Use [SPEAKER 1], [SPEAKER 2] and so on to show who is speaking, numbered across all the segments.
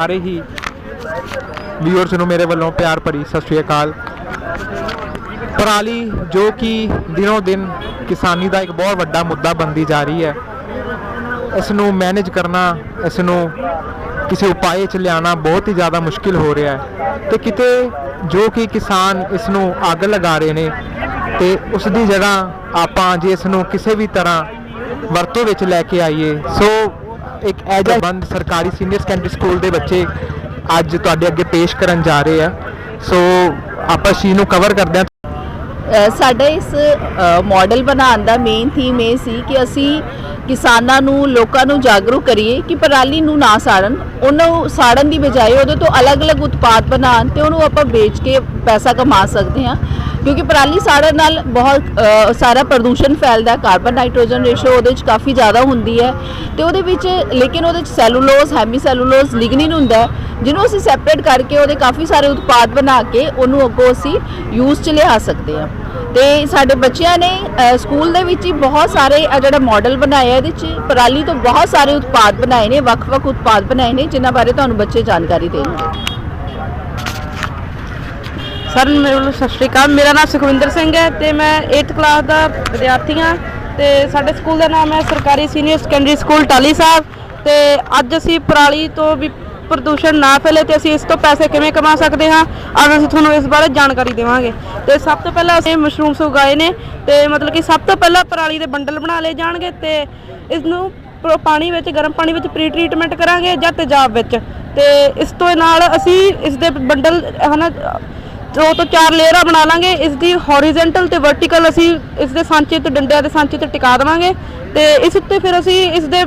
[SPEAKER 1] ਸਾਰੇ ਹੀ ਵਿਊਅਰਸ ਨੂੰ ਮੇਰੇ ਵੱਲੋਂ ਪਿਆਰ ਭਰੀ ਸਤਿ ਸ਼੍ਰੀ ਅਕਾਲ। ਪਰਾਲੀ ਜੋ ਕਿ ਦਿਨੋਂ ਦਿਨ ਕਿਸਾਨੀ ਦਾ ਇੱਕ ਬਹੁਤ ਵੱਡਾ ਮੁੱਦਾ ਬਣਦੀ ਜਾ ਰਹੀ ਹੈ। ਇਸ ਨੂੰ ਮੈਨੇਜ ਕਰਨਾ, ਇਸ ਨੂੰ ਕਿਸੇ ਉਪਾਏ 'ਚ ਲਿਆਉਣਾ ਬਹੁਤ ਹੀ ਜ਼ਿਆਦਾ ਮੁਸ਼ਕਿਲ ਹੋ ਰਿਹਾ ਹੈ ਤੇ ਕਿਤੇ ਜੋ ਕਿ ਕਿਸਾਨ ਇਸ ਨੂੰ ਅੱਗ ਲਗਾ ਰਹੇ ਨੇ ਤੇ ਉਸ ਦੀ ਜਗ੍ਹਾ ਆਪਾਂ ਜੇ ਇਸ ਨੂੰ ਕਿਸੇ ਵੀ ਤਰ੍ਹਾਂ ਵਰਤੋਂ ਵਿੱਚ ਲੈ ਕੇ ਆਈਏ, ਸੋ ਇੱਕ ਐਜਾ ਬੰਦ ਸਰਕਾਰੀ ਸੀਨੀਅਰ ਸੈਕੰਡਰੀ ਸਕੂਲ ਦੇ ਬੱਚੇ ਅੱਜ ਤੁਹਾਡੇ ਅੱਗੇ ਪੇਸ਼ ਕਰਨ ਜਾ ਰਹੇ ਆ। ਸੋ ਆਪਾਂ ਇਸ ਨੂੰ ਕਵਰ ਕਰਦੇ ਹਾਂ।
[SPEAKER 2] ਸਾਡਾ ਇਸ ਮਾਡਲ ਬਣਾਉਣ ਦਾ ਮੇਨ ਥੀਮ ਇਹ ਸੀ ਕਿ ਅਸੀਂ ਕਿਸਾਨਾਂ ਨੂੰ, ਲੋਕਾਂ ਨੂੰ ਜਾਗਰੂਕ ਕਰੀਏ ਕਿ ਪਰਾਲੀ ਨੂੰ ਨਾ ਸਾੜਨ। ਉਹਨੂੰ ਸਾੜਨ ਦੀ ਬਜਾਏ ਉਹਦੇ ਤੋਂ ਅਲੱਗ-ਅਲੱਗ ਉਤਪਾਦ ਬਣਾਉਣ ਤੇ ਉਹਨੂੰ ਆਪਾਂ ਵੇਚ ਕੇ ਪੈਸਾ ਕਮਾ ਸਕਦੇ ਹਾਂ। ਕਿਉਂਕਿ ਪਰਾਲੀ ਸਾੜਨ ਨਾਲ ਬਹੁਤ ਸਾਰਾ ਪ੍ਰਦੂਸ਼ਣ ਫੈਲਦਾ ਕਾਰਬਨ ਨਾਈਟ੍ਰੋਜਨ ਰੇਸ਼ੋ ਉਹਦੇ ਵਿੱਚ ਕਾਫੀ ਜ਼ਿਆਦਾ ਹੁੰਦੀ ਹੈ। ਤੇ ਉਹਦੇ ਵਿੱਚ ਲੇਕਿਨ ਉਹਦੇ ਵਿੱਚ ਸੈਲੂਲੋਜ਼ ਹੈਮੀ ਸੈਲੂਲੋਜ਼ ਲਿਗਨਿਨ ਹੁੰਦਾ ਜਿਹਨੂੰ ਅਸੀਂ ਸੈਪਰੇਟ ਕਰਕੇ ਉਹਦੇ ਕਾਫੀ ਸਾਰੇ ਉਤਪਾਦ ਬਣਾ ਕੇ ਉਹਨੂੰ ਅੱਗੋਂ ਅਸੀਂ ਯੂਜ਼ 'ਚ ਲਿਆ ਸਕਦੇ ਹਾਂ। ਤੇ ਸਾਡੇ ਬੱਚਿਆਂ ਨੇ ਸਕੂਲ ਦੇ ਵਿੱਚ ਹੀ ਬਹੁਤ ਸਾਰੇ ਅ, ਜਿਹੜਾ ਮਾਡਲ ਬਣਾਇਆ ਇਹਦੇ 'ਚ ਪਰਾਲੀ ਤੋਂ ਬਹੁਤ ਸਾਰੇ ਉਤਪਾਦ ਬਣਾਏ ਨੇ ਵੱਖ-ਵੱਖ ਉਤਪਾਦ ਬਣਾਏ ਨੇ ਜਿਨ੍ਹਾਂ ਬਾਰੇ ਤੁਹਾਨੂੰ ਬੱਚੇ ਜਾਣਕਾਰੀ ਦੇਣਗੇ।
[SPEAKER 3] ਸਰ, ਮੇਰੇ ਵੱਲੋਂ ਸਤਿ ਸ਼੍ਰੀ ਅਕਾਲ। ਮੇਰਾ ਨਾਮ ਸੁਖਵਿੰਦਰ ਸਿੰਘ ਹੈ ਤੇ ਮੈਂ 8th ਕਲਾਸ ਦਾ ਵਿਦਿਆਰਥੀ ਹਾਂ ਤੇ ਸਾਡੇ ਸਕੂਲ ਦਾ ਨਾਮ ਹੈ ਸਰਕਾਰੀ senior secondary school Tali Sahib ਤੇ ਅੱਜ ਅਸੀਂ ਪਰਾਲੀ ਤੋਂ ਵੀ ਪ੍ਰਦੂਸ਼ਣ ਨਾ ਫੈਲੇ ਤੇ ਅਸੀਂ ਇਸ ਤੋਂ ਪੈਸੇ ਕਿਵੇਂ ਕਮਾ ਸਕਦੇ ਹਾਂ? ਅੱਜ ਅਸੀਂ ਤੁਹਾਨੂੰ ਇਸ ਬਾਰੇ ਜਾਣਕਾਰੀ ਦੇਵਾਂਗੇ। ਤੇ ਸਭ ਤੋਂ ਪਹਿਲਾਂ ਅਸੀਂ ਮਸ਼ਰੂਮਸ ਉਗਾਏ ਨੇ ਤੇ ਮਤਲਬ ਕਿ ਸਭ ਤੋਂ ਪਹਿਲਾਂ ਪਰਾਲੀ ਦੇ ਬੰਡਲ ਬਣਾ ਲਏ ਜਾਣਗੇ ਤੇ ਇਸ ਨੂੰ ਪਾਣੀ ਵਿੱਚ, ਗਰਮ ਪਾਣੀ ਵਿੱਚ ਪ੍ਰੀ ਟ੍ਰੀਟਮੈਂਟ ਕਰਾਂਗੇ ਜਾਂ ਤੇਜ਼ਾਬ ਵਿੱਚ। ਤੇ ਇਸ ਤੋਂ ਨਾਲ ਅਸੀਂ ਇਸ ਦੇ ਬੰਡਲ, ਹਨਾ ਦੋ ਤੋਂ ਚਾਰ ਲੇਅਰਾਂ ਬਣਾ ਲਾਂਗੇ। ਇਸ ਦੀ ਹੌਰੀਜ਼ੌਂਟਲ ਤੇ ਵਰਟੀਕਲ ਅਸੀਂ ਇਸ ਦੇ ਸਾਂਚੇ ਤੇ ਡੰਡਿਆਂ ਦੇ ਸਾਂਚੇ ਤੇ ਟਿਕਾ ਦੇਵਾਂਗੇ ਤੇ ਇਸ ਉੱਤੇ ਫਿਰ ਅਸੀਂ ਇਸ ਦੇ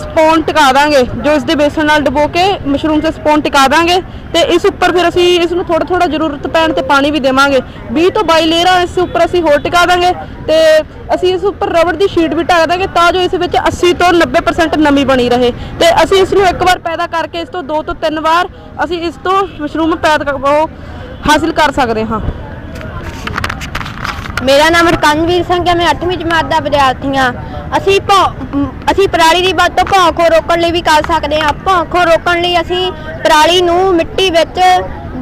[SPEAKER 3] ਸਪੌਨ ਟਿਕਾ ਦਾਂਗੇ, ਜੋ ਇਸ ਦੇ ਬੇਸਣ ਨਾਲ ਡਬੋ ਕੇ ਮਸ਼ਰੂਮ ਤੇ ਸਪੌਨ ਟਿਕਾ ਦਾਂਗੇ ਤੇ ਇਸ ਉੱਪਰ ਫਿਰ ਅਸੀਂ ਇਸ ਨੂੰ ਥੋੜਾ ਥੋੜਾ ਜ਼ਰੂਰਤ ਪੈਣ ਤੇ ਪਾਣੀ ਵੀ ਦੇਵਾਂਗੇ। 20 ਤੋਂ 22 ਲੇਅਰਾਂ ਇਸ ਉੱਪਰ ਅਸੀਂ ਹੋਰ ਟਿਕਾ ਦਾਂਗੇ ਤੇ ਅਸੀਂ ਇਸ ਉੱਪਰ ਰਬੜ ਦੀ ਸ਼ੀਟ ਵੀ ਢੱਕ ਦਾਂਗੇ ਤਾਂ ਜੋ ਇਸ ਵਿੱਚ 80 ਤੋਂ 90% ਨਮੀ ਬਣੀ ਰਹੇ ਤੇ ਅਸੀਂ ਇਸ ਨੂੰ ਇੱਕ ਵਾਰ ਪੈਦਾ ਕਰਕੇ ਇਸ ਤੋਂ ਦੋ ਤੋਂ ਤਿੰਨ ਵਾਰ ਅਸੀਂ ਇਸ ਤੋਂ ਮਸ਼ਰੂਮ ਪੈਦਾ ਕਰ- ਉਹ ਹਾਸਿਲ ਕਰ ਸਕਦੇ ਹਾਂ।
[SPEAKER 4] ਮੇਰਾ ਨਾਮ ਰਕਨਵੀਰ ਸਿੰਘ ਹੈ, ਮੈਂ 8ਵੀਂ ਜਮਾਤ ਦਾ ਵਿਦਿਆਰਥੀ ਹਾਂ। ਅਸੀਂ ਭੌ- ਅਸੀਂ ਪਰਾਲੀ ਦੀ ਵਰਤੋਂ ਭੌਂ ਖੋ ਰੋਕਣ ਲਈ ਵੀ ਕਰ ਸਕਦੇ ਹਾਂ। ਭੌਂ ਖੋ ਰੋਕਣ ਲਈ ਅਸੀਂ ਪਰਾਲੀ ਨੂੰ ਮਿੱਟੀ ਵਿੱਚ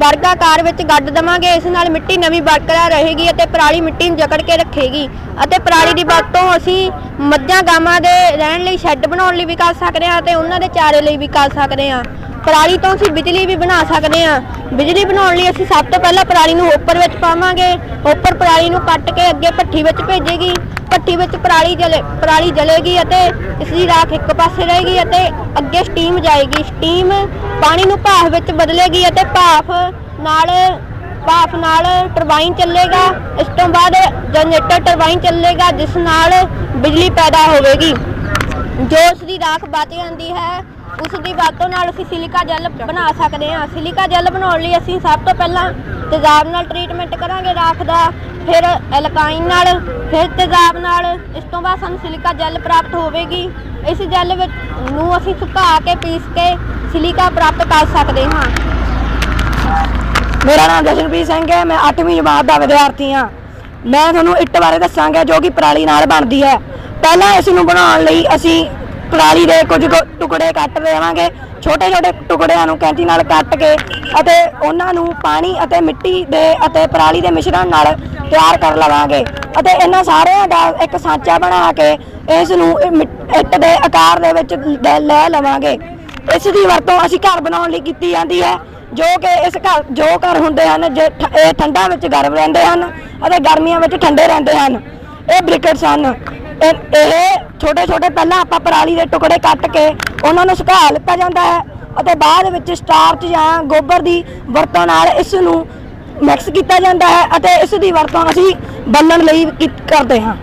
[SPEAKER 4] ਵਰਗਾਕਾਰ ਵਿੱਚ ਗੱਡ ਦਵਾਂਗੇ, ਇਸ ਨਾਲ ਮਿੱਟੀ ਨਵੀਂ ਬਰਕਰਾਰ ਰਹੇਗੀ ਅਤੇ ਪਰਾਲੀ ਮਿੱਟੀ ਨੂੰ ਜਕੜ ਕੇ ਰੱਖੇਗੀ। ਅਤੇ ਪਰਾਲੀ ਦੀ ਵਰਤੋਂ ਅਸੀਂ ਮੱਝਾਂ, ਗਾਵਾਂ ਦੇ ਰਹਿਣ ਲਈ ਸ਼ੈੱਡ ਬਣਾਉਣ ਲਈ ਵੀ ਕਰ ਸਕਦੇ ਹਾਂ ਤੇ ਉਹਨਾਂ ਦੇ ਚਾਰੇ ਲਈ ਵੀ ਕਰ ਸਕਦੇ ਹਾਂ। ਪਰਾਲੀ ਤੋਂ ਅਸੀਂ ਬਿਜਲੀ ਵੀ ਬਣਾ ਸਕਦੇ ਹਾਂ। ਬਿਜਲੀ ਬਣਾਉਣ ਲਈ ਅਸੀਂ ਸਭ ਤੋਂ ਪਹਿਲਾਂ ਪਰਾਲੀ ਨੂੰ ਉੱਪਰ ਵਿੱਚ ਪਾਵਾਂਗੇ। ਉੱਪਰ ਪਰਾਲੀ ਨੂੰ ਕੱਟ ਕੇ ਅੱਗੇ ਭੱਠੀ ਵਿੱਚ ਭੇਜੇਗੀ। ਭੱਠੀ ਵਿੱਚ ਪਰਾਲੀ ਜਲੇ, ਪਰਾਲੀ ਜਲੇਗੀ ਅਤੇ ਇਸ ਦੀ ਰਾਖ ਇੱਕ ਪਾਸੇ ਰਹੇਗੀ ਅਤੇ ਅੱਗੇ ਸਟੀਮ ਜਾਏਗੀ। ਸਟੀਮ ਪਾਣੀ ਨੂੰ ਭਾਫ ਵਿੱਚ ਬਦਲੇਗੀ ਅਤੇ ਭਾਫ ਨਾਲ ਭਾਫ ਨਾਲ ਟਰਬਾਈਨ ਚੱਲੇਗਾ। ਇਸ ਤੋਂ ਬਾਅਦ ਜਨਰੇਟਰ ਟਰਬਾਈਨ ਚੱਲੇਗਾ, ਜਿਸ ਨਾਲ ਬਿਜਲੀ ਪੈਦਾ ਹੋਵੇਗੀ। ਜੋ ਉਸ ਦੀ ਰਾਖ ਬਚ ਜਾਂਦੀ ਹੈ ਉਸ ਦੀ ਵਰਤੋਂ ਨਾਲ ਅਸੀਂ ਸਿਲਿਕਾ ਜੈਲ ਬਣਾ ਸਕਦੇ ਹਾਂ। ਸਿਲਿਕਾ ਜੈਲ ਬਣਾਉਣ ਲਈ ਅਸੀਂ ਸਭ ਤੋਂ ਪਹਿਲਾਂ ਤੇਜ਼ਾਬ ਨਾਲ ਟ੍ਰੀਟਮੈਂਟ ਕਰਾਂਗੇ ਰਾਖ ਦਾ, ਫਿਰ ਐਲਕਾਈਨ ਨਾਲ, ਫਿਰ ਤੇਜ਼ਾਬ ਨਾਲ, ਇਸ ਤੋਂ ਬਾਅਦ ਸਾਨੂੰ ਸਿਲਿਕਾ ਜੈਲ ਪ੍ਰਾਪਤ ਹੋਵੇਗੀ। ਇਸ ਜੈਲ ਵਿੱਚ ਨੂੰ ਅਸੀਂ ਸੁਕਾ ਕੇ, ਪੀਸ ਕੇ ਸਿਲਿਕਾ ਪ੍ਰਾਪਤ ਕਰ ਸਕਦੇ ਹਾਂ।
[SPEAKER 3] ਮੇਰਾ ਨਾਮ ਜਸ਼ਨਪ੍ਰੀਤ ਸਿੰਘ ਹੈ, ਮੈਂ 8ਵੀਂ ਜਮਾਤ ਦਾ ਵਿਦਿਆਰਥੀ ਹਾਂ। ਮੈਂ ਤੁਹਾਨੂੰ ਇੱਟ ਬਾਰੇ ਦੱਸਾਂਗਾ ਜੋ ਕਿ ਪਰਾਲੀ ਨਾਲ ਬਣਦੀ ਹੈ। ਪਹਿਲਾਂ ਇਸ ਨੂੰ ਬਣਾਉਣ ਲਈ ਅਸੀਂ ਪਰਾਲੀ ਦੇ ਕੁਝ ਟੁਕੜੇ ਕੱਟ ਦੇਵਾਂਗੇ। ਛੋਟੇ ਛੋਟੇ ਟੁਕੜਿਆਂ ਨੂੰ ਕੈਂਚੀ ਨਾਲ ਕੱਟ ਕੇ ਅਤੇ ਉਹਨਾਂ ਨੂੰ ਪਾਣੀ ਅਤੇ ਮਿੱਟੀ ਦੇ ਅਤੇ ਪਰਾਲੀ ਦੇ ਮਿਸ਼ਰਣ ਨਾਲ ਤਿਆਰ ਕਰ ਲਵਾਂਗੇ। ਅਤੇ ਇਹਨਾਂ ਸਾਰਿਆਂ ਦਾ ਇੱਕ ਸਾਂਚਾ ਬਣਾ ਕੇ ਇਸ ਨੂੰ ਇੱਟ ਦੇ ਆਕਾਰ ਦੇ ਵਿੱਚ ਲੈ- ਲੈ ਲਵਾਂਗੇ। ਇਸ ਦੀ ਵਰਤੋਂ ਅਸੀਂ ਘਰ ਬਣਾਉਣ ਲਈ ਕੀਤੀ ਜਾਂਦੀ ਹੈ, ਜੋ ਕਿ ਇਸ ਘਰ, ਜੋ ਘਰ ਹੁੰਦੇ ਹਨ, ਜੇ ਠ- ਇਹ ਠੰਡਾ ਵਿੱਚ ਗਰਮ ਰਹਿੰਦੇ ਹਨ ਅਤੇ ਗਰਮੀਆਂ ਵਿੱਚ ਠੰਡੇ ਰਹਿੰਦੇ ਹਨ। ਇਹ ਬ੍ਰਿਕਟਸ ਹਨ। ਇਹ ਇਹ ਛੋਟੇ ਛੋਟੇ ਪਹਿਲਾਂ ਆਪਾਂ ਪਰਾਲੀ ਦੇ ਟੁਕੜੇ ਕੱਟ ਕੇ ਉਹਨਾਂ ਨੂੰ ਸੁਕਾ ਲਿੱਤਾ ਜਾਂਦਾ ਹੈ ਅਤੇ ਬਾਅਦ ਵਿੱਚ ਸਟਾਰਚ ਜਾਂ ਗੋਬਰ ਦੀ ਵਰਤੋਂ ਨਾਲ ਇਸ ਨੂੰ ਮਿਕਸ ਕੀਤਾ ਜਾਂਦਾ ਹੈ ਅਤੇ ਇਸ ਦੀ ਵਰਤੋਂ ਅਸੀਂ ਬੰਨਣ ਲਈ ਕੀ- ਕਰਦੇ ਹਾਂ।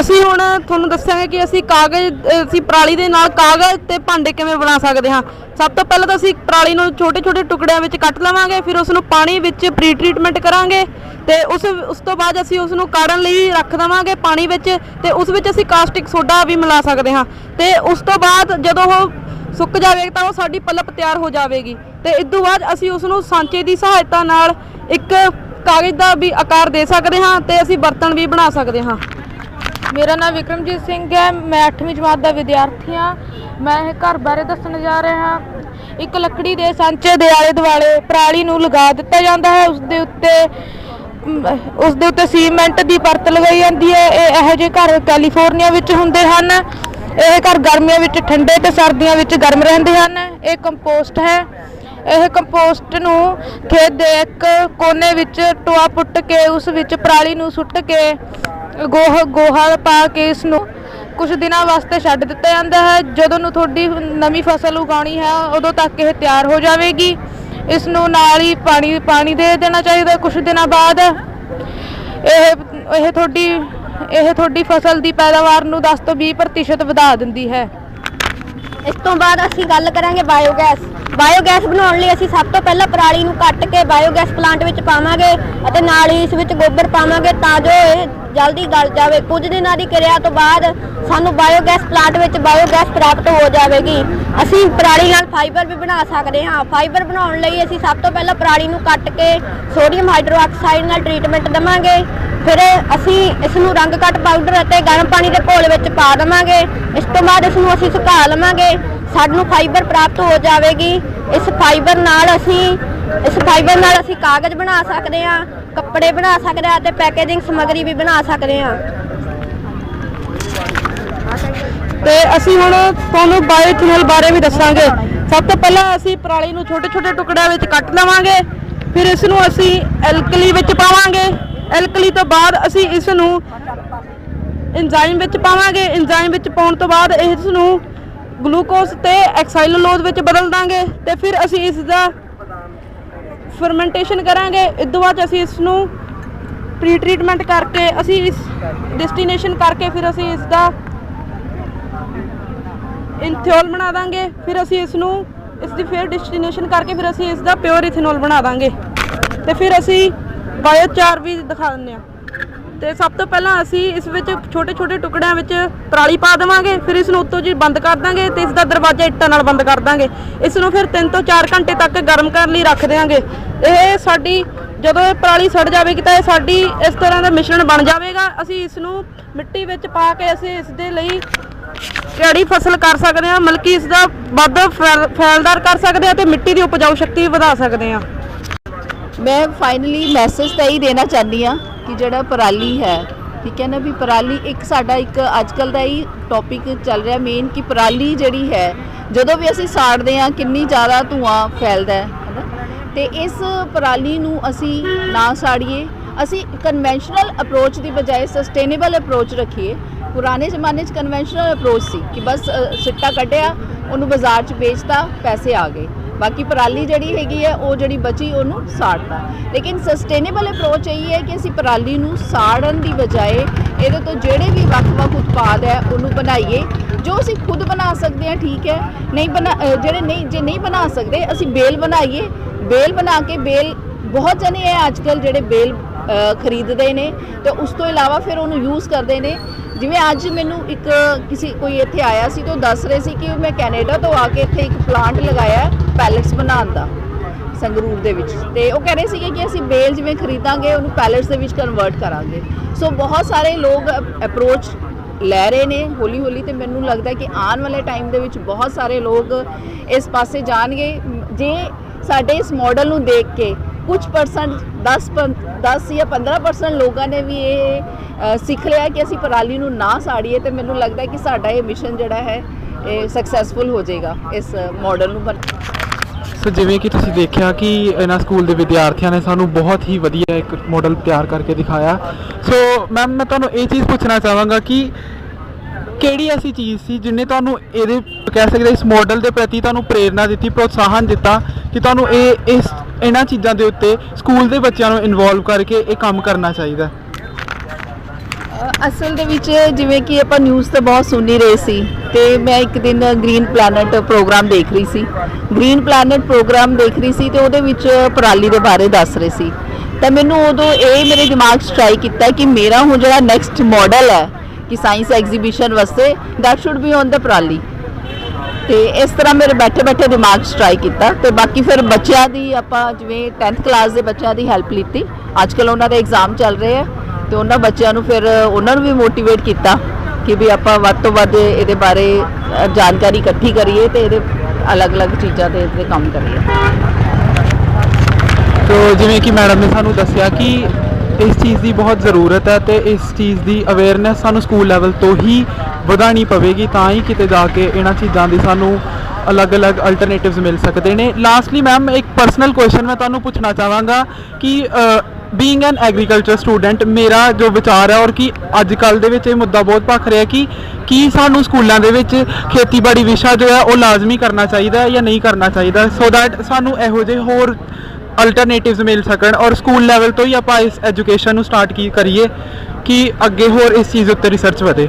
[SPEAKER 3] ਅਸੀਂ ਹੁਣ ਤੁਹਾਨੂੰ ਦੱਸਾਂਗੇ ਕਿ ਅਸੀਂ ਕਾਗਜ਼, ਅਸੀਂ ਪਰਾਲੀ ਦੇ ਨਾਲ ਕਾਗਜ਼ ਤੇ ਭਾਂਡੇ ਕਿਵੇਂ ਬਣਾ ਸਕਦੇ ਹਾਂ। ਸਭ ਤੋਂ ਪਹਿਲਾਂ ਤਾਂ ਅਸੀਂ ਪਰਾਲੀ ਨੂੰ ਛੋਟੇ-ਛੋਟੇ ਟੁਕੜਿਆਂ ਵਿੱਚ ਕੱਟ ਲਵਾਂਗੇ, ਫਿਰ ਉਸ ਨੂੰ ਪਾਣੀ ਵਿੱਚ ਪ੍ਰੀ ਟ੍ਰੀਟਮੈਂਟ ਕਰਾਂਗੇ ਤੇ ਉਸ ਉਸ ਤੋਂ ਬਾਅਦ ਅਸੀਂ ਉਸ ਨੂੰ ਕਾੜਨ ਲਈ ਰੱਖ ਦੇਵਾਂਗੇ ਪਾਣੀ ਵਿੱਚ ਤੇ ਉਸ ਵਿੱਚ ਅਸੀਂ ਕਾਸਟਿਕ ਸੋਡਾ ਵੀ ਮਿਲਾ ਸਕਦੇ ਹਾਂ। ਤੇ ਉਸ ਤੋਂ ਬਾਅਦ ਜਦੋਂ ਉਹ ਸੁੱਕ ਜਾਵੇ ਤਾਂ ਉਹ ਸਾਡੀ ਪਲਪ ਤਿਆਰ ਹੋ ਜਾਵੇਗੀ। ਤੇ ਇਸ ਤੋਂ ਬਾਅਦ ਅਸੀਂ ਉਸ ਨੂੰ ਸਾਂਚੇ ਦੀ ਸਹਾਇਤਾ ਨਾਲ ਇੱਕ ਕਾਗਜ਼ ਦਾ ਵੀ ਆਕਾਰ ਦੇ ਸਕਦੇ ਹਾਂ ਤੇ ਅਸੀਂ ਬਰਤਨ ਵੀ ਬਣਾ ਸਕਦੇ ਹਾਂ। ਮੇਰਾ ਨਾਮ ਵਿਕਰਮਜੀਤ ਸਿੰਘ ਹੈ ਮੈਂ 8ਵੀਂ ਜਮਾਤ ਦਾ ਵਿਦਿਆਰਥੀ ਹਾਂ। ਮੈਂ ਇਹ ਘਰ ਬਾਰੇ ਦੱਸਣ ਜਾ ਰਿਹਾ ਹਾਂ। ਇੱਕ ਲੱਕੜੀ ਦੇ ਸਾਂਚੇ ਦੇ ਆਲੇ ਦੁਆਲੇ ਪਰਾਲੀ ਨੂੰ ਲਗਾ ਦਿੱਤਾ ਜਾਂਦਾ ਹੈ। ਉਸ ਦੇ ਉੱਤੇ ਅਮ, ਉਸ ਦੇ ਉੱਤੇ ਸੀਮੈਂਟ ਦੀ ਪਰਤ ਲਗਾਈ ਜਾਂਦੀ ਹੈ। ਇਹ ਇਹੋ ਜਿਹੇ ਘਰ ਕੈਲੀਫੋਰਨੀਆ ਵਿੱਚ ਹੁੰਦੇ ਹਨ। ਇਹ ਘਰ ਗਰਮੀਆਂ ਵਿੱਚ ਠੰਡੇ ਤੇ ਸਰਦੀਆਂ ਵਿੱਚ ਗਰਮ ਰਹਿੰਦੇ ਹਨ। ਇਹ ਕੰਪੋਸਟ ਹੈ। ਇਹ ਕੰਪੋਸਟ ਨੂੰ ਖੇਤ ਦੇ ਇੱਕ ਕੋਨੇ ਵਿੱਚ ਟੋਆ ਪੁੱਟ ਕੇ ਉਸ ਵਿੱਚ ਪਰਾਲੀ ਨੂੰ ਸੁੱਟ ਕੇ ਗੋਹ ਗੋਹਾ ਪਾ ਕੇ ਇਸ ਨੂੰ ਕੁਝ ਦਿਨਾਂ ਵਾਸਤੇ ਛੱਡ ਦਿੱਤਾ ਜਾਂਦਾ ਹੈ। ਜਦੋਂ ਨੂੰ ਤੁਹਾਡੀ ਨਵੀਂ ਫਸਲ ਉਗਾਉਣੀ ਹੈ, ਉਦੋਂ ਤੱਕ ਇਹ ਤਿਆਰ ਹੋ ਜਾਵੇਗੀ। ਇਸ ਨੂੰ ਨਾਲ ਹੀ ਪਾਣੀ ਪਾਣੀ ਦੇ ਦੇਣਾ ਚਾਹੀਦਾ ਕੁਝ ਦਿਨਾਂ ਬਾਅਦ। ਇਹ ਇਹ ਤੁਹਾਡੀ ਇਹ ਤੁਹਾਡੀ ਫਸਲ ਦੀ ਪੈਦਾਵਾਰ ਨੂੰ 10 ਤੋਂ 20% ਵਧਾ ਦਿੰਦੀ ਹੈ।
[SPEAKER 4] ਇਸ ਤੋਂ ਬਾਅਦ ਅਸੀਂ ਗੱਲ ਕਰਾਂਗੇ ਬਾਇਓਗੈਸ। ਬਾਇਓਗੈਸ ਬਣਾਉਣ ਲਈ ਅਸੀਂ ਸਭ ਤੋਂ ਪਹਿਲਾਂ ਪਰਾਲੀ ਨੂੰ ਕੱਟ ਕੇ ਬਾਇਓਗੈਸ ਪਲਾਂਟ ਵਿੱਚ ਪਾਵਾਂਗੇ ਅਤੇ ਨਾਲ ਹੀ ਇਸ ਵਿੱਚ ਗੋਬਰ ਪਾਵਾਂਗੇ ਤਾਂ ਜੋ ਇਹ ਜਲਦੀ ਗਲ ਜਾਵੇ। ਕੁਝ ਦਿਨਾਂ ਦੀ ਕਿਰਿਆ ਤੋਂ ਬਾਅਦ ਸਾਨੂੰ ਬਾਇਓਗੈਸ ਪਲਾਂਟ ਵਿੱਚ ਬਾਇਓਗੈਸ ਪ੍ਰਾਪਤ ਹੋ ਜਾਵੇਗੀ। ਅਸੀਂ ਪਰਾਲੀ ਨਾਲ ਫਾਈਬਰ ਵੀ ਬਣਾ ਸਕਦੇ ਹਾਂ। ਫਾਈਬਰ ਬਣਾਉਣ ਲਈ ਅਸੀਂ ਸਭ ਤੋਂ ਪਹਿਲਾਂ ਪਰਾਲੀ ਨੂੰ ਕੱਟ ਕੇ ਸੋਡੀਅਮ ਹਾਈਡਰੋਆਕਸਾਈਡ ਨਾਲ ਟ੍ਰੀਟਮੈਂਟ ਦੇਵਾਂਗੇ। ਫਿਰ ਅਸੀਂ ਇਸ ਨੂੰ ਰੰਗ ਕੱਟ ਪਾਊਡਰ ਅਤੇ ਗਰਮ ਪਾਣੀ ਦੇ ਘੋਲ ਵਿੱਚ ਪਾ ਦੇਵਾਂਗੇ। ਇਸ ਤੋਂ ਬਾਅਦ ਇਸ ਨੂੰ ਅਸੀਂ ਸੁਕਾ ਲਵਾਂਗੇ। ਸਾਨੂੰ ਫਾਈਬਰ ਪ੍ਰਾਪਤ ਹੋ ਜਾਵੇਗੀ। ਇਸ ਫਾਈਬਰ ਨਾਲ ਅਸੀਂ, ਇਸ ਫਾਈਬਰ ਨਾਲ ਅਸੀਂ ਕਾਗਜ਼ ਬਣਾ ਸਕਦੇ ਹਾਂ। ਕੱਪੜੇ ਬਣਾ ਸਕਦੇ ਹਾਂ ਅਤੇ ਪੈਕੇਜਿੰਗ ਸਮੱਗਰੀ ਵੀ ਬਣਾ ਸਕਦੇ ਹਾਂ।
[SPEAKER 3] ਤੇ ਅਸੀਂ ਹੁਣ ਤੁਹਾਨੂੰ ਬਾਇਓਥਨੋਲ ਬਾਰੇ ਵੀ ਦੱਸਾਂਗੇ। ਸਭ ਤੋਂ ਪਹਿਲਾਂ ਅਸੀਂ ਪਰਾਲੀ ਨੂੰ ਛੋਟੇ ਛੋਟੇ ਟੁਕੜਿਆਂ ਵਿੱਚ ਕੱਟ ਲਵਾਂਗੇ। ਫਿਰ ਇਸ ਨੂੰ ਅਸੀਂ ਐਲਕਲੀ ਵਿੱਚ ਪਾਵਾਂਗੇ। ਐਲਕਲੀ ਤੋਂ ਬਾਅਦ ਅਸੀਂ ਇਸ ਨੂੰ ਐਂਜ਼ਾਈਮ ਵਿੱਚ ਪਾਵਾਂਗੇ। ਐਂਜ਼ਾਈਮ ਵਿੱਚ ਪਾਉਣ ਤੋਂ ਬਾਅਦ ਇਸ ਨੂੰ ਗਲੂਕੋਜ਼ ਤੇ ਐਕਸਾਈਲੋਜ਼ ਵਿੱਚ ਬਦਲ ਦਾਂਗੇ। ਤੇ ਫਿਰ ਅਸੀਂ ਇਸ ਦਾ ਫਰਮੈਂਟੇਸ਼ਨ ਕਰਾਂਗੇ। ਇਸ ਤੋਂ ਬਾਅਦ ਅਸੀਂ ਇਸ ਨੂੰ ਪ੍ਰੀ ਟ੍ਰੀਟਮੈਂਟ ਕਰਕੇ ਅਸੀਂ ਇਸ ਡੈਸਟੀਨੇਸ਼ਨ ਕਰਕੇ ਫਿਰ ਅਸੀਂ ਇਸ ਦਾ ਇਥਨੋਲ ਬਣਾ ਦਾਂਗੇ। ਫਿਰ ਅਸੀਂ ਇਸ ਨੂੰ ਇਸ ਦੀ ਫਿਰ ਡੈਸਟੀਨੇਸ਼ਨ ਕਰਕੇ ਫਿਰ ਅਸੀਂ ਇਸ ਦਾ ਪਿਓਰ ਇਥਨੋਲ ਬਣਾ ਦਾਂਗੇ। ਤੇ ਫਿਰ ਅਸੀਂ ਬਾਇਓਚਾਰ ਵੀ ਦਿਖਾ ਦਿੰਦੇ ਆ ਤੇ ਸਭ ਤੋਂ ਪਹਿਲਾਂ ਅਸੀਂ ਇਸ ਵਿੱਚ ਛੋਟੇ ਛੋਟੇ ਟੁਕੜਿਆਂ ਵਿੱਚ ਪਰਾਲੀ ਪਾ ਦੇਵਾਂਗੇ, ਫਿਰ ਇਸ ਨੂੰ ਉੱਤੋਂ ਜੀ ਬੰਦ ਕਰ ਦਾਂਗੇ ਤੇ ਇਸ ਦਾ ਦਰਵਾਜ਼ਾ ਇੱਟਾਂ ਨਾਲ ਬੰਦ ਕਰ ਦਾਂਗੇ। ਇਸ ਨੂੰ ਫਿਰ 3 ਤੋਂ 4 ਘੰਟੇ ਤੱਕ ਗਰਮ ਕਰਨ ਲਈ ਰੱਖ ਦੇਵਾਂਗੇ ਇਹ ਸਾਡੀ, ਜਦੋਂ ਇਹ ਪਰਾਲੀ ਸੜ ਜਾਵੇਗੀ ਤਾਂ ਇਹ ਸਾਡੀ ਇਸ ਤਰ੍ਹਾਂ ਦਾ ਮਿਸ਼ਰਣ ਬਣ ਜਾਵੇਗਾ। ਅਸੀਂ ਇਸ ਨੂੰ ਮਿੱਟੀ ਵਿੱਚ ਪਾ ਕੇ ਅਸੀਂ ਇਸ ਦੇ ਲਈ ਕਿਹੜੀ ਫਸਲ ਕਰ ਸਕਦੇ ਹਾਂ ਮਤਲਬ ਕਿ ਇਸ ਦਾ ਵੱਧ ਫੈਲ- ਫੈਲਦਾਰ ਕਰ ਸਕਦੇ ਹਾਂ ਤੇ ਮਿੱਟੀ ਦੀ ਉਪਜਾਊ ਸ਼ਕਤੀ ਵਧਾ ਸਕਦੇ ਹਾਂ।
[SPEAKER 2] ਮੈਂ ਫਾਈਨਲੀ ਮੈਸੇਜ ਤਾਂ ਹੀ ਦੇਣਾ ਚਾਹੁੰਦੀ ਆ ਕਿ ਜਿਹੜਾ ਪਰਾਲੀ ਹੈ ਠੀਕ ਹੈ ਨਾ ਵੀ ਪਰਾਲੀ ਇੱਕ ਸਾਡਾ ਇੱਕ ਅੱਜਕੱਲ ਦਾ ਹੀ ਟੌਪਿਕ ਚੱਲ ਰਿਹਾ ਮੇਨ ਕਿ ਪਰਾਲੀ ਜਿਹੜੀ ਹੈ ਜਦੋਂ ਵੀ ਅਸੀਂ ਸਾੜਦੇ ਆ ਕਿੰਨੀ ਜ਼ਿਆਦਾ ਧੂਆਂ ਫੈਲਦਾ ਹੈ ਹਨਾ ਤੇ ਇਸ ਪਰਾਲੀ ਨੂੰ ਅਸੀਂ ਨਾ ਸਾੜੀਏ ਅਸੀਂ ਕਨਵੈਨਸ਼ਨਲ ਅਪਰੋਚ ਦੀ ਬਜਾਏ ਸਸਟੇਨੇਬਲ ਅਪਰੋਚ ਰੱਖੀਏ। ਪੁਰਾਣੇ ਜ਼ਮਾਨੇ 'ਚ ਕਨਵੈਨਸ਼ਨਲ ਅਪਰੋਚ ਸੀ ਕਿ ਬਸ ਅ, ਸਿੱਟਾ ਕੱਢਿਆ ਉਹਨੂੰ ਬਾਜ਼ਾਰ 'ਚ ਵੇਚਤਾ ਪੈਸੇ ਆ ਗਏ। ਬਾਕੀ ਪਰਾਲੀ ਜਿਹੜੀ ਹੈਗੀ ਹੈ, ਉਹ ਜਿਹੜੀ ਬਚੀ ਉਹਨੂੰ ਸਾੜਦਾ ਲੇਕਿਨ ਸਸਟੇਨੇਬਲ ਅਪਰੋਚ ਇਹ ਹੈ ਕਿ ਅਸੀਂ ਪਰਾਲੀ ਨੂੰ ਸਾੜਨ ਦੀ ਬਜਾਏ ਇਹਦੇ ਤੋਂ ਜਿਹੜੇ ਵੀ ਵੱਖ-ਵੱਖ ਉਤਪਾਦ ਹੈ, ਉਹਨੂੰ ਬਣਾਈਏ। ਜੋ ਅਸੀਂ ਖੁਦ ਬਣਾ ਸਕਦੇ ਹਾਂ, ਠੀਕ ਹੈ। ਨਹੀਂ ਬਣਾ ਜਿਹੜੇ ਨਹੀਂ, ਜੇ ਨਹੀਂ ਬਣਾ ਸਕਦੇ, ਅਸੀਂ ਬੇਲ ਬਣਾਈਏ। ਬੇਲ ਬਣਾ ਕੇ ਬੇਲ, ਬਹੁਤ ਜਣੇ ਹੈ ਅੱਜਕੱਲ ਜਿਹੜੇ ਬੇਲ ਖਰੀਦਦੇ ਨੇ। ਤੇ ਉਸ ਤੋਂ ਇਲਾਵਾ ਫਿਰ ਉਹਨੂੰ ਯੂਜ਼ ਕਰਦੇ ਨੇ। ਜਿਵੇਂ ਅੱਜ ਮੈਨੂੰ ਇੱਕ, ਕਿਸੇ ਕੋਈ ਇੱਥੇ ਆਇਆ ਸੀ ਤੇ ਉਹ ਦੱਸ ਰਹੇ ਸੀ ਕਿ ਮੈਂ ਕੈਨੇਡਾ ਤੋਂ ਆ ਕੇ ਇੱਥੇ ਇੱਕ ਪਲਾਂਟ ਲਗਾਇਆ ਪੈਲੇਟਸ ਬਣਾਉਣ ਦਾ, ਸੰਗਰੂਰ ਦੇ ਵਿੱਚ। ਤੇ ਉਹ ਕਹਿ ਰਹੇ ਸੀਗੇ ਕਿ ਅਸੀਂ ਬੇਲ ਜਿਵੇਂ ਖਰੀਦਾਂਗੇ, ਉਹਨੂੰ ਪੈਲੇਟਸ ਦੇ ਵਿੱਚ ਕਨਵਰਟ ਕਰਾਂਗੇ। ਸੋ ਬਹੁਤ ਸਾਰੇ ਲੋਕ ਅਪਰੋਚ ਲੈ ਰਹੇ ਨੇ ਹੌਲੀ ਹੌਲੀ ਤੇ ਮੈਨੂੰ ਲੱਗਦਾ ਕਿ ਆਉਣ ਵਾਲੇ ਟਾਈਮ ਦੇ ਵਿੱਚ ਬਹੁਤ ਸਾਰੇ ਲੋਕ ਇਸ ਪਾਸੇ ਜਾਣਗੇ। ਜੇ ਸਾਡੇ ਇਸ ਮਾਡਲ ਨੂੰ ਦੇਖ ਕੇ ਕੁਝ ਪਰਸੈਂਟ 10 ਪੰ- 10 ਜਾਂ 15% ਲੋਕਾਂ ਨੇ ਵੀ ਇਹ ਸਿੱਖ ਲਿਆ ਕਿ ਅਸੀਂ ਪਰਾਲੀ ਨੂੰ ਨਾ ਸਾੜੀਏ, ਤੇ ਮੈਨੂੰ ਲੱਗਦਾ ਕਿ ਸਾਡਾ ਇਹ ਮਿਸ਼ਨ ਜਿਹੜਾ ਹੈ, ਇਹ ਸਕਸੈਸਫੁਲ ਹੋ ਜਾਏਗਾ ਇਸ ਮਾਡਲ ਨੂੰ ਬਣ
[SPEAKER 1] ਸੋ ਜਿਵੇਂ ਕਿ ਤੁਸੀਂ ਦੇਖਿਆ ਕਿ ਇਹਨਾਂ ਸਕੂਲ ਦੇ ਵਿਦਿਆਰਥੀਆਂ ਨੇ ਸਾਨੂੰ ਬਹੁਤ ਹੀ ਵਧੀਆ ਇੱਕ ਮਾਡਲ ਤਿਆਰ ਕਰਕੇ ਦਿਖਾਇਆ। ਸੋ ਮੈਮ ਮੈਂ ਤੁਹਾਨੂੰ ਇਹ ਚੀਜ਼ ਪੁੱਛਣਾ ਚਾਹਾਂਗਾ ਕਿ ਕਿਹੜੀ ਐਸੀ ਚੀਜ਼ ਸੀ ਜਿਨੇ ਤੁਹਾਨੂੰ ਇਹਦੇ, ਕਹਿ ਸਕਦੇ ਇਸ ਮਾਡਲ ਦੇ ਪ੍ਰਤੀ ਤੁਹਾਨੂੰ ਪ੍ਰੇਰਣਾ ਦਿੱਤੀ, ਪ੍ਰੋਤਸਾਹਨ ਦਿੱਤਾ ਕਿ ਤੁਹਾਨੂੰ ਇਹ, ਇਸ, ਇਹਨਾਂ ਚੀਜ਼ਾਂ ਦੇ ਉੱਤੇ ਸਕੂਲ ਦੇ ਬੱਚਿਆਂ ਨੂੰ ਇਨਵੋਲਵ ਕਰਕੇ ਇਹ ਕੰਮ ਕਰਨਾ ਚਾਹੀਦਾ?
[SPEAKER 2] ਅਸਲ ਦੇ ਵਿੱਚ ਜਿਵੇਂ ਕਿ ਆਪਾਂ ਨਿਊਜ਼ ਤੇ ਬਹੁਤ ਸੁਣੀ ਰਹੇ ਸੀ ਤੇ ਮੈਂ ਇੱਕ ਦਿਨ ਗ੍ਰੀਨ ਪਲੈਨਟ ਪ੍ਰੋਗਰਾਮ ਦੇਖ ਰਹੀ ਸੀ। ਗ੍ਰੀਨ ਪਲੈਨਟ ਪ੍ਰੋਗਰਾਮ ਦੇਖ ਰਹੀ ਸੀ ਤੇ ਉਹਦੇ ਵਿੱਚ ਪਰਾਲੀ ਦੇ ਬਾਰੇ ਦੱਸ ਰਹੇ ਸੀ। ਤਾਂ ਮੈਨੂੰ ਉਦੋਂ ਇਹ ਮੇਰੇ ਦਿਮਾਗ 'ਚ ਟਰਾਈ ਕੀਤਾ ਕਿ ਮੇਰਾ ਹੁਣ ਜਿਹੜਾ ਨੈਕਸਟ ਮਾਡਲ ਹੈ ਕਿ ਸਾਇੰਸ ਐਗਜ਼ੀਬਿਸ਼ਨ ਵਾਸਤੇ that should be on the parali. ਤੇ ਇਸ ਤਰ੍ਹਾਂ ਮੇਰੇ ਬੈਠੇ ਬੈਠੇ ਦਿਮਾਗ 'ਚ ਟਰਾਈ ਕੀਤਾ ਤੇ ਬਾਕੀ ਫਿਰ ਬੱਚਿਆਂ ਦੀ ਆਪਾਂ ਜਿਵੇਂ 10th ਕਲਾਸ ਦੇ ਬੱਚਿਆਂ ਦੀ ਹੈਲਪ ਲਿੱਤੀ। ਅੱਜ ਕੱਲ ਉਹਨਾਂ ਦੇ ਐਗਜ਼ਾਮ ਚੱਲ ਰਹੇ ਆ। ਤੇ ਉਹਨਾਂ ਬੱਚਿਆਂ ਨੂੰ ਫਿਰ ਉਹਨਾਂ ਨੂੰ ਵੀ ਮੋਟੀਵੇਟ ਕੀਤਾ ਕਿ ਵੀ ਆਪਾਂ ਵੱਧ ਤੋਂ ਵੱਧ ਇਹਦੇ ਬਾਰੇ ਜਾਣਕਾਰੀ ਇਕੱਠੀ ਕਰੀਏ ਤੇ ਇਹਦੇ ਅਲੱਗ-ਅਲੱਗ ਚੀਜ਼ਾਂ ਤੇ ਤੇ ਕੰਮ ਕਰੀਏ।
[SPEAKER 5] ਤੋ ਜਿਵੇਂ ਕਿ ਮੈਡਮ ਨੇ ਸਾਨੂੰ ਦੱਸਿਆ ਕਿ ਇਸ ਚੀਜ਼ ਦੀ ਬਹੁਤ ਜ਼ਰੂਰਤ ਹੈ ਤੇ ਇਸ ਚੀਜ਼ ਦੀ ਅਵੇਅਰਨੈਸ ਸਾਨੂੰ ਸਕੂਲ ਲੈਵਲ ਤੋਂ ਹੀ ਵਧਾਉਣੀ ਪਵੇਗੀ, ਤਾਂ ਹੀ ਕਿਤੇ ਜਾ ਕੇ ਇਹਨਾਂ ਚੀਜ਼ਾਂ ਦੀ ਸਾਨੂੰ ਅਲੱਗ-ਅਲੱਗ ਅਲਟਰਨੇਟਿਵਸ ਮਿਲ ਸਕਦੇ ਨੇ। ਲਾਸਟਲੀ ਮੈਮ ਇੱਕ ਪਰਸਨਲ ਕੁਐਸਚਨ ਮੈਂ ਤੁਹਾਨੂੰ ਪੁੱਛਣਾ ਚਾਹਾਂਗਾ ਕਿ ਬੀਇੰਗ ਐਨ ਐਗਰੀਕਲਚਰ ਸਟੂਡੈਂਟ ਮੇਰਾ ਜੋ ਵਿਚਾਰ ਹੈ ਔਰ ਕਿ ਅੱਜ ਕੱਲ ਦੇ ਵਿੱਚ ਇਹ ਮੁੱਦਾ ਬਹੁਤ ਭਖ ਰਿਹਾ ਕਿ ਕੀ ਸਾਨੂੰ ਸਕੂਲਾਂ ਦੇ ਵਿੱਚ ਖੇਤੀਬਾੜੀ ਵਿਸ਼ਾ ਜੋ ਹੈ ਉਹ ਲਾਜ਼ਮੀ ਕਰਨਾ ਚਾਹੀਦਾ ਹੈ ਜਾਂ ਨਹੀਂ ਕਰਨਾ ਚਾਹੀਦਾ ਸੋ ਦੈਟ ਸਾਨੂੰ ਇਹੋ ਜਿਹੇ ਹੋਰ ਅਲਟਰਨੇਟਿਵਸ ਮਿਲ ਸਕਣ ਔਰ ਸਕੂਲ ਲੈਵਲ ਤੋਂ ਹੀ ਆਪਾਂ ਇਸ ਐਜੂਕੇਸ਼ਨ ਨੂੰ ਸਟਾਰਟ ਕੀ ਕਰੀਏ ਕਿ ਅੱਗੇ ਹੋਰ ਇਸ ਚੀਜ਼ ਉੱਤੇ ਰਿਸਰਚ ਵਧੇ।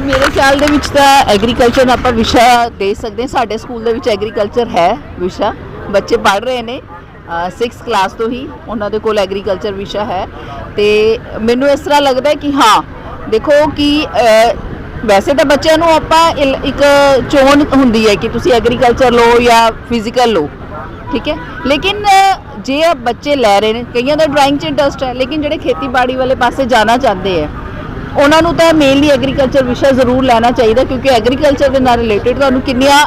[SPEAKER 2] ਮੇਰੇ ਖਿਆਲ ਦੇ ਵਿੱਚ ਤਾਂ ਐਗਰੀਕਲਚਰ ਆਪਾਂ ਵਿਸ਼ਾ ਦੇ ਸਕਦੇ ਸਾਡੇ ਸਕੂਲ ਦੇ ਵਿੱਚ ਐਗਰੀਕਲਚਰ ਹੈ ਵਿਸ਼ਾ। ਬੱਚੇ ਪੜ੍ਹ ਰਹੇ ਨੇ। 6th ਕਲਾਸ ਤੋਂ ਹੀ ਉਹਨਾਂ ਦੇ ਕੋਲ ਐਗਰੀਕਲਚਰ ਵਿਸ਼ਾ ਹੈ ਤੇ ਮੈਨੂੰ ਇਸ ਤਰ੍ਹਾਂ ਲੱਗਦਾ ਕਿ ਹਾਂ, ਦੇਖੋ ਕਿ ਵੈਸੇ ਤਾਂ ਬੱਚਿਆਂ ਨੂੰ ਆਪਾਂ ਇੱਕ ਚੋਣ ਹੁੰਦੀ ਹੈ ਕਿ ਤੁਸੀਂ ਐਗਰੀਕਲਚਰ ਲਓ ਜਾਂ ਫਿਜ਼ੀਕਲ ਲਓ, ਠੀਕ ਹੈ? ਲੇਕਿਨ ਜੇ ਬੱਚੇ ਲੈ ਰਹੇ ਨੇ, ਕਈਆਂ ਦਾ ਡਰਾਇੰਗ 'ਚ ਇੰਟਰਸਟ ਹੈ, ਲੇਕਿਨ ਜਿਹੜੇ ਖੇਤੀਬਾੜੀ ਵਾਲੇ ਪਾਸੇ ਜਾਣਾ ਚਾਹੁੰਦੇ ਆ ਉਹਨਾਂ ਨੂੰ ਤਾਂ ਮੇਨਲੀ ਐਗਰੀਕਲਚਰ ਵਿਸ਼ਾ ਜ਼ਰੂਰ ਲੈਣਾ ਚਾਹੀਦਾ ਕਿਉਂਕਿ ਐਗਰੀਕਲਚਰ ਦੇ ਨਾਲ ਰਿਲੇਟਡ ਤੁਹਾਨੂੰ ਕਿੰਨੀਆਂ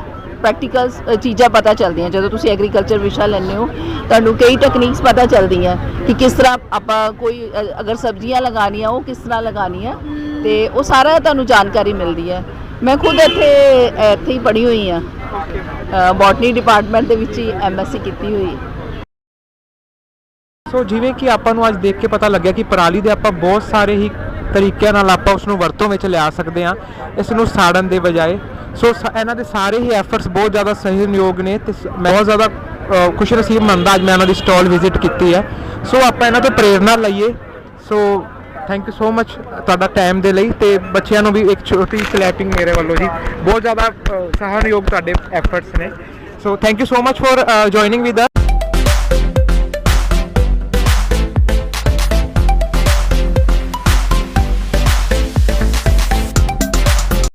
[SPEAKER 2] ਪ੍ਰੈਕਟੀਕਲ ਚੀਜ਼ਾਂ ਪਤਾ ਚੱਲਦੀਆਂ। ਜਦੋਂ ਤੁਸੀਂ ਐਗਰੀਕਲਚਰ ਵਿਸ਼ਾ ਲੈਂਦੇ ਹੋ, ਤੁਹਾਨੂੰ ਕਈ ਟੈਕਨੀਕਸ ਪਤਾ ਚੱਲਦੀਆਂ ਕਿ ਕਿਸ ਤਰ੍ਹਾਂ ਆਪਾਂ ਕੋਈ ਅਗਰ ਸਬਜ਼ੀਆਂ ਲਗਾਉਣੀਆਂ, ਉਹ ਕਿਸ ਤਰ੍ਹਾਂ ਲਗਾਉਣੀਆਂ, ਤੇ ਉਹ ਸਾਰਾ ਤੁਹਾਨੂੰ ਜਾਣਕਾਰੀ ਮਿਲਦੀ ਹੈ। ਮੈਂ ਖੁਦ ਇੱਥੇ ਇੱਥੇ ਹੀ ਪੜ੍ਹੀ ਹੋਈ ਹਾਂ। ਬੋਟਨੀ ਡਿਪਾਰਟਮੈਂਟ ਦੇ ਵਿੱਚ ਹੀ ਐਮਐਸਸੀ ਕੀਤੀ ਹੋਈ
[SPEAKER 1] ਸੋ ਜਿਵੇਂ ਕਿ ਆਪਾਂ ਨੂੰ ਅੱਜ ਦੇਖ ਕੇ ਪਤਾ ਲੱਗਿਆ ਕਿ ਪਰਾਲੀ ਦੇ ਆਪਾਂ ਬਹੁਤ ਸਾਰੇ ਹੀ ਤਰੀਕਿਆਂ ਨਾਲ ਆਪਾਂ ਉਸ ਨੂੰ ਵਰਤੋਂ ਵਿੱਚ ਲਿਆ ਸਕਦੇ ਹਾਂ। ਇਸ ਨੂੰ ਸਾੜਨ ਦੇ ਬਜਾਏ ਸੋ ਸ- ਇਹਨਾਂ ਦੇ ਸਾਰੇ ਹੀ ਐਫਰਟਸ ਬਹੁਤ ਜ਼ਿਆਦਾ ਸਹਿਯੋਗ ਨੇ ਤੇ ਮੈਂ ਬਹੁਤ ਜ਼ਿਆਦਾ ਖੁਸ਼ ਨਸੀਬ ਮੰਨਦਾ ਅੱਜ ਮੈਂ ਇਹਨਾਂ ਦੀ ਸਟਾਲ ਵਿਜ਼ਿਟ ਕੀਤੀ ਹੈ। ਸੋ ਆਪਾਂ ਇਹਨਾਂ ਤੋਂ ਪ੍ਰੇਰਣਾ ਲਈਏ। So thank you so much ਤੁਹਾਡਾ ਟਾਈਮ ਦੇ ਲਈ ਤੇ ਬੱਚਿਆਂ ਨੂੰ ਵੀ ਇੱਕ ਛੋਟੀ ਸਲੈਟਿੰਗ ਮੇਰੇ ਵੱਲੋਂ ਜੀ। ਬਹੁਤ ਜ਼ਿਆਦਾ ਅ, ਸਹਾਨਯੋਗ ਤੁਹਾਡੇ ਐਫਰਟਸ ਨੇ। So thank you so much for joining with us